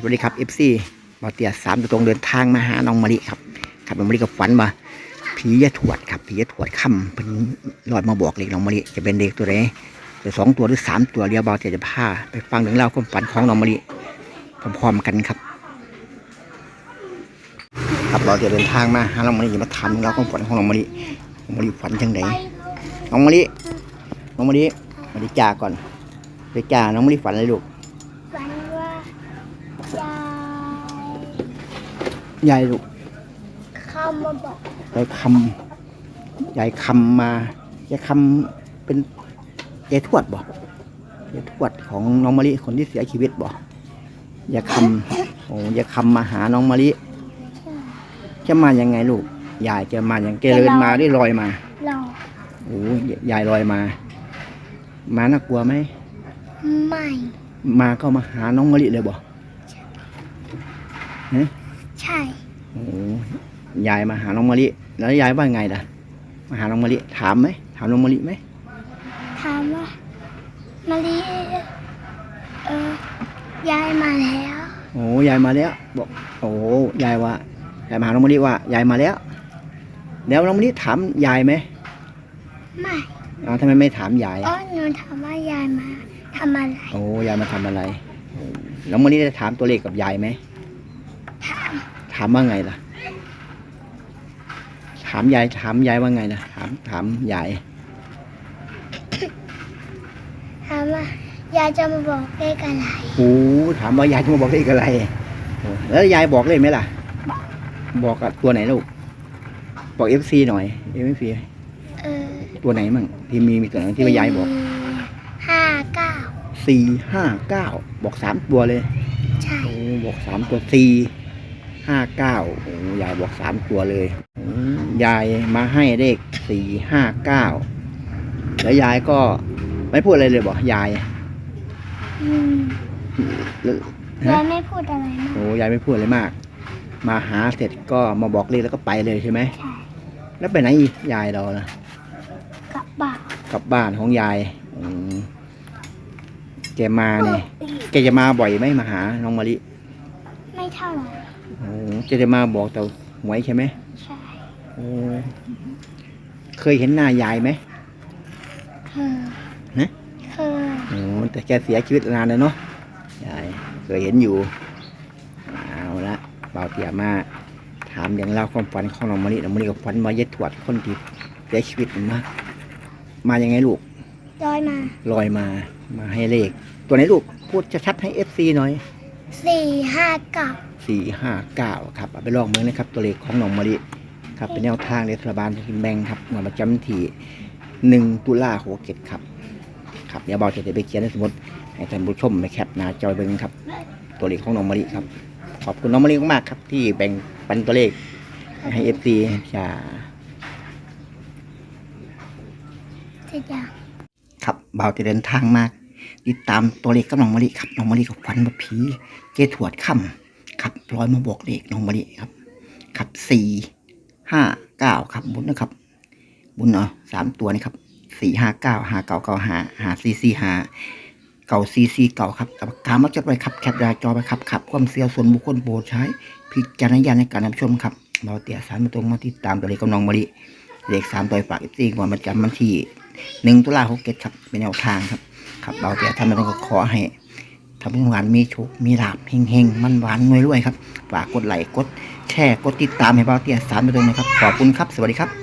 สวัสดีครับ FC บอเตียสามตัวตรงเดินทางมาหาน้องมะลิครับครับน้องมะลิกับฝันมาผียะถวดครับผียะถวดค่ำเป็นลอยมาบอกเลขน้องมะลิจะเป็นเลขตัวไหนจะสองตัวหรือสามตัวเดียวบอเตียจะพาไปฟังเรื่องราความฝันของน้องมะลิพร้อมๆกันครับ ครับบอเตียเดินทางมาหาน้องมะลิมาถามเรื่องราความฝันของน้องมะลิน้องมะลิฝันจังไดน้องมะลิน้องมะลิมาดิจ่าก่อนไปจ่าน้องมะลิฝันอะไรลูก ฝันว่ายาย ยายลูกเข้ามาบอกยายคำยายคำมายายคำเป็นยายทวดบ่ยายทวดของน้องมะลิคนที่เสียชีวิตบ่ยายคำโอ้ยายคำมาหาน้องมะลิจะมายังไงลูกยายจะมาอย่างเกลินมาหรือลอยมาเราโอ้ยยายลอยมา มาน่ากลัวไหมไม่มาก็มาหาน้องมะลิเลยบ่ ใช่โอ้ยายมาหาน้องมะลิ แล้วยายว่าไงล่ะ มาหาน้องมะลิ ถามไหม ถามน้องมะลิไหม ถามว่ามะลิเออยายมาแล้วโอ้ยายมาแล้ว บอก โอ้ยายว่ายายมาหาน้องมะลิว่ายายมาแล้ว แล้วน้องมะลิถามยายไหมไม่อ้าวทำไมไม่ถามยายอ๋อหนูถามว่ายายมาทำอะไรโอ้ยายมาทำอะไรโอ้น้องมะลิได้ถามตัวเลขกับยายไหมถาม ถามว่าไงล่ะ ถามยายถามยายว่าไงนะถามถามยายถามว่ายายจะมาบอกเลขอะไรโอ้ถามว่ายายจะมาบอกเลขอะไรโอ้แล้วยายบอกเลยไหมล่ะ บอกกับตัวไหนลูกบอกเอฟซีหน่อยเอฟซีเออตัวไหนมั่งที่มีมีตัวไหนที่ว่ายายบอกห้าเก้าสี่ห้าเก้าบอกสามตัวเลย ใช่โอ้บอกสามตัวสี่ ห้าเก้าโอ้ยายบอกสามตัวเลยโอ้ยายมาให้เลขสี่ห้าเก้าแล้วยายก็ไม่พูดอะไรเลยบอกยายอืมแล้วยาฮะยไม่พูดอะไรมากโอ้ยายไม่พูดอะไรมาก มาหาเสร็จก็มาบอกเลขแล้วก็ไปเลยใช่ไหมใช่แล้วไปไหนอีกยายเรานะกลับบ้านกลับบ้านของยายอืมแกมาเนี่ยแกจะมาบ่อยไหมมาหาน้องมะลิ ไม่เท่าไหร่ โอ้แกจะมาบอกแต่หวยใช่ไหมใช่โอ้เคยเห็นหน้ายายไหมเคยฮะเคยโอ้แต่แกเสียชีวิตนานแล้วเนาะยายเคยเห็นอยู่เอาละเบาเตียมาถามอย่างเล่าวความฝันของน้องมะลิน้องมะลิกับฝันมาเย็ดถวดคนที่เสียชีวิตมามายังไงลูกลอยมาลอยมา มาให้เลข ตัวไหนลูกพูดชัดๆให้เอฟซีหน่อยสี่ห้าเก้า สี่ห้าเก้าครับเอาไปลองเมืองนะครับ ตัวเลขของน้องมะลิครับเป็นแนวทางรัฐบาลกินแบงครับงวดประจำที่หนึ่งตุลาหกเจ็ดครับครับเดี๋ยวเบาจะได้ไปเขียนในสมุดให้ท่านผู้ชมไปแคปหน้าจอยเบิ้งครับ ตัวเลขของน้องมะลิครับ ขอบคุณน้องมะลิมากๆครับ ที่แบ่งปันตัวเลขให้เอฟซีจะเสร็จยังครับเบาจะเดินทางมากติดตามตัวเลขกับน้องมะลิครับน้องมะลิกับฝันว่าผีเกถวดค่ำ ครับร้อยมาบอกเลขน้องมะลิครับครับสี่ห้าเก้าครับบุญนะครับ บุญเนาะสามตัวนี่ครับสี่ห้าเก้าห้าเก้าเก้าห้าห้าสี่สี่ห้าเก่าซีซีเก่าครับกับกามาจดไว้ครับแคปดาจอไปครับครับ ความเสียส่วนบุคคลโปรดใช้พิจารณญาณในการรับชมครับเราเตี่ยสารมาตรงมาติดตามตัวเลขกับน้องมะลิเลขสามตัวฝากอีกทีก่อนประจำวันที่หนึ่งตุลาหกเจ็ดครับเป็นแนวทางครับ ครับเราเตี่ยทำมาต้องก็ขอให้ ทำให้หวานมีโชคมีลาบเฮงเฮงๆมันหวานรวยๆครับฝากกดไลค์กดแชร์กดติดตามให้เบาเตี่ยสารมาตรงนะครับขอบคุณครับสวัสดีครับ